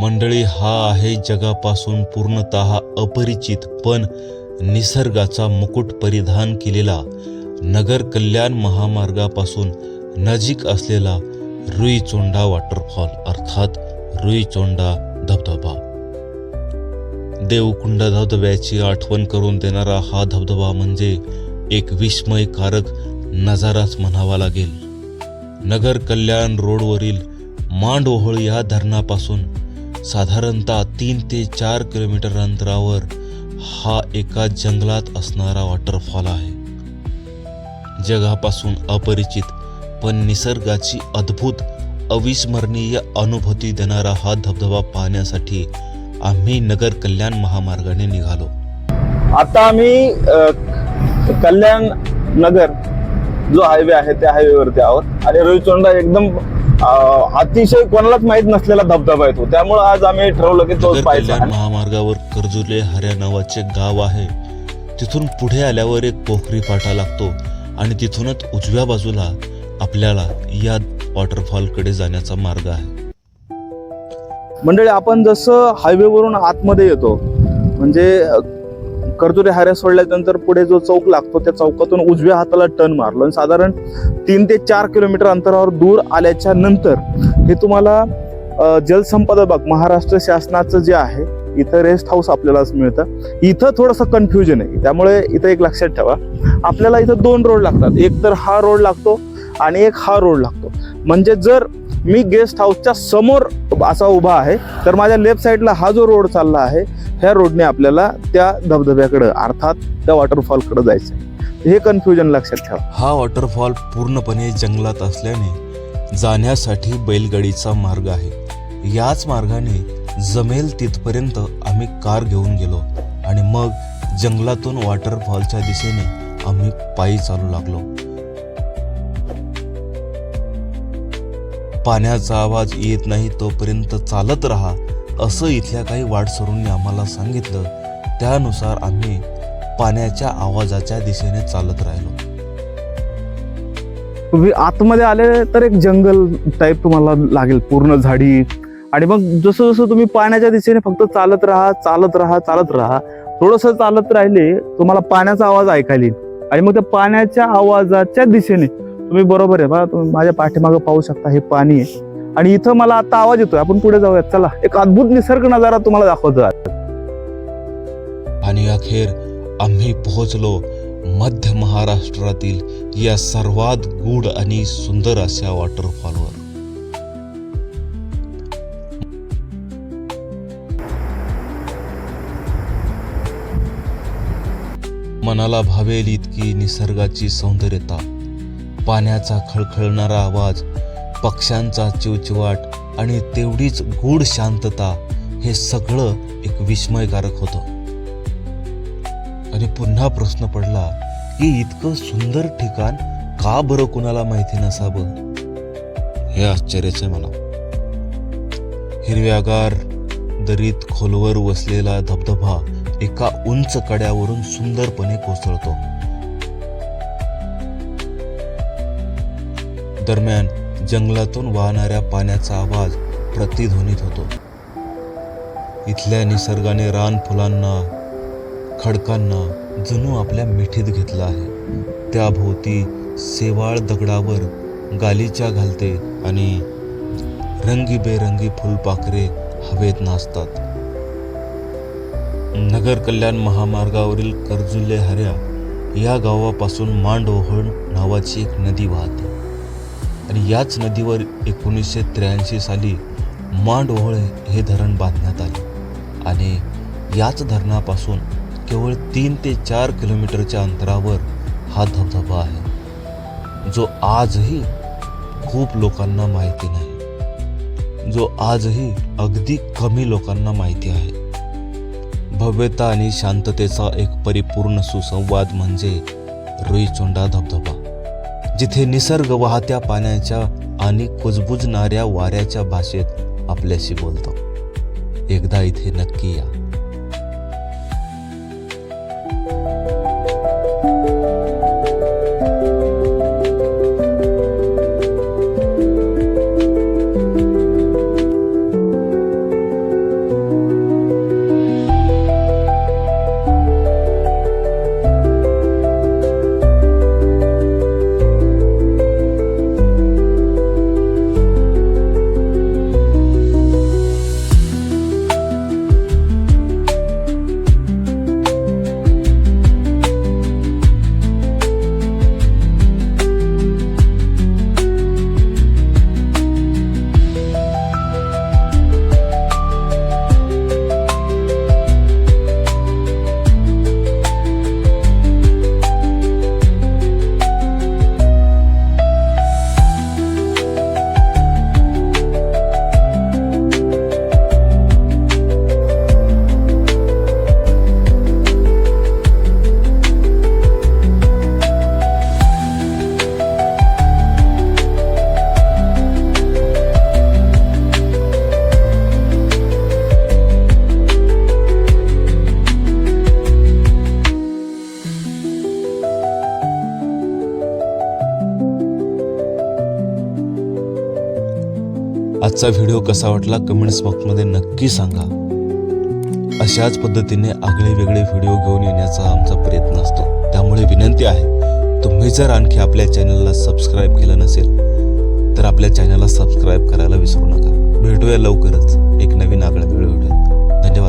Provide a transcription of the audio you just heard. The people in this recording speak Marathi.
मंडळी हा आहे जगापासून पूर्णत अपरिचित पण निसर्गाचा मुकुट परिधान केलेला नगर कल्याण महामार्गापासून नजीक असलेला रुईचोंडा वॉटरफॉल अर्थात रुईचोंडा धबधबा. देवकुंड धबधब्याची आठवण करून देणारा हा धबधबा म्हणजे एक विस्मयकारक नजाराच म्हणावा लागेल. नगर कल्याण रोडवरील मांडओहळ या धरणापासून साधारणतः तीन ते चार किलोमीटर अंतरावर हा एका जंगलात असणारा वॉटरफॉल आहे. जगापासून अपरिचित पण निसर्गाची अद्भुत अविस्मरणीय अनुभूती देणारा हा धबधबा पाहण्यासाठी आम्ही नगर कल्याण महामार्गाने निघालो. आता आम्ही कल्याण नगर जो हायवे आहे त्या हायवेवरती आहोत. आणि रुईचोंडा एकदम अतिशय कोणालाच माहीत नसलेला धबधबा आहे तो. त्यामुळे आज आम्ही ठरवलं की तो आणि महामार्गावर कर्जुले हऱ्या नावाचे गाव आहे. तिथून पुढे आल्यावर एक पोखरी फाटा लागतो आणि तिथूनच उजव्या बाजूला आपल्याला या वॉटरफॉलकडे जाण्याचा मार्ग आहे. मंडळी आपण जसं हायवेवरून आतमध्ये येतो म्हणजे कर्तुरे हऱ्या सोडल्यानंतर पुढे जो चौक लागतो त्या चौकातून उजव्या हाताला टर्न मारलो. आणि साधारण तीन ते चार किलोमीटर अंतरावर दूर आल्याच्यानंतर हे तुम्हाला जलसंपदा बाग महाराष्ट्र शासनाचं जे आहे इथं रेस्ट हाऊस आपल्याला मिळतं. इथं थोडंसं कन्फ्युजन आहे. त्यामुळे इथं एक लक्षात ठेवा. आपल्याला इथं दोन रोड लागतात. एक तर हा रोड लागतो आणि एक हा रोड लागतो. म्हणजे जर मी गेस्ट हाऊसच्या समोर असा उभा आहे. तर माझ्या लेफ्ट साईडला हा जो रोड चालला आहे ह्या रोडने आपल्याला त्या धबधब्याकडं अर्थात त्या वॉटरफॉलकडे जायचं आहे. हे कन्फ्युजन लक्षात ठेवा. हा वॉटरफॉल पूर्णपणे जंगलात असल्याने जाण्यासाठी बैलगाडीचा मार्ग आहे. याच मार्गाने जमेल तिथपर्यंत आम्ही कार घेऊन गेलो आणि मग जंगलातून वॉटरफॉलच्या दिशेने आम्ही पायी चालू लागलो. पाण्याचा आवाज येत नाही तोपर्यंत चालत राहा असं इथल्या काही वाटसरूंनी आम्हाला सांगितलं. त्यानुसार आम्ही पाण्याच्या आवाजाच्या दिशेने चालत राहिलो. तुम्ही आतमध्ये आले तर एक जंगल टाईप तुम्हाला लागेल पूर्ण झाडी. आणि मग जसं जसं तुम्ही पाण्याच्या दिशेने फक्त चालत राहा चालत राहा चालत राहा थोडंसं चालत राहिले तुम्हाला पाण्याचा आवाज ऐकायला येईल. आणि मग त्या पाण्याच्या आवाजाच्या दिशेने तुम्ही बरोबर आहे बघा तुम्ही माझ्या पाठीमागं पाहू शकता हे पाणी आहे. आणि इथं मला आता आवाज येतोय आपण पुढे जाऊयात चला. एक अद्भुत निसर्ग नजारा तुम्हाला दाखवतो आणि अखेर आम्ही पोहोचलो मध्य महाराष्ट्रातील या सर्वात गूढ आणि सुंदर अशा वॉटरफॉलवर मनाला भावेल इतकी निसर्गाची सौंदर्यता. पाण्याचा खळखळणारा आवाज पक्ष्यांचा चिवचिवाट आणि तेवढीच गूढ शांतता हे सगळं एक विस्मयकारक होतं. आणि पुन्हा प्रश्न पडला की इतकं सुंदर ठिकाण का बरं कुणाला माहिती नसावं? हे आश्चर्याचं आहे मला. हिरव्यागार दरीत खोलवर वसलेला धबधबा एका उंच कड्यावरून सुंदरपणे कोसळतो. दरम्यान जंगलातून वाहणाऱ्या पाण्याचा आवाज प्रतिध्वनित होतो. इथल्या निसर्गाने रान फुलांना खडकांना जणू आपल्या मिठीत घेतलं आहे. त्याभोवती सेवाळ दगडावर गालीच्या घालते आणि रंगीबेरंगी फुलपाखरे हवेत नाचतात. नगर कल्याण महामार्गावरील कर्जुल्ले हऱ्या या गावापासून मांडोहण नावाची एक नदी वाहते. आणि याच नदीवर एकोणीसशे त्र्याऐंशी साली मांडोहळ हे धरण बांधण्यात आले. आणि याच धरणापासून केवळ तीन ते चार किलोमीटरच्या अंतरावर हा धबधबा आहे जो आजही खूप लोकांना माहिती नाही. जो आजही अगदी कमी लोकांना माहिती आहे. भव्यता आणि शांततेचा एक परिपूर्ण सुसंवाद म्हणजे रुईचोंडा धबधबा. जिथे निसर्ग वाहत्या पाण्याच्या आणि कुजबुजणाऱ्या वाऱ्याच्या भाषेत आपल्याशी बोलतो. एकदा इथे नक्की या. आजचा व्हिडिओ कसा वाटला कमेंट्स बॉक्समध्ये नक्की सांगा. अशाच पद्धतीने आगळे वेगळे व्हिडिओ घेऊन येण्याचा आमचा प्रयत्न असतो. त्यामुळे विनंती आहे तुम्ही जर आणखी आपल्या चॅनलला सबस्क्राईब केलं नसेल तर आपल्या चॅनलला सबस्क्राईब करायला विसरू नका. भेटूया लवकरच एक नवीन आगळा वेगळ्या व्हिडिओ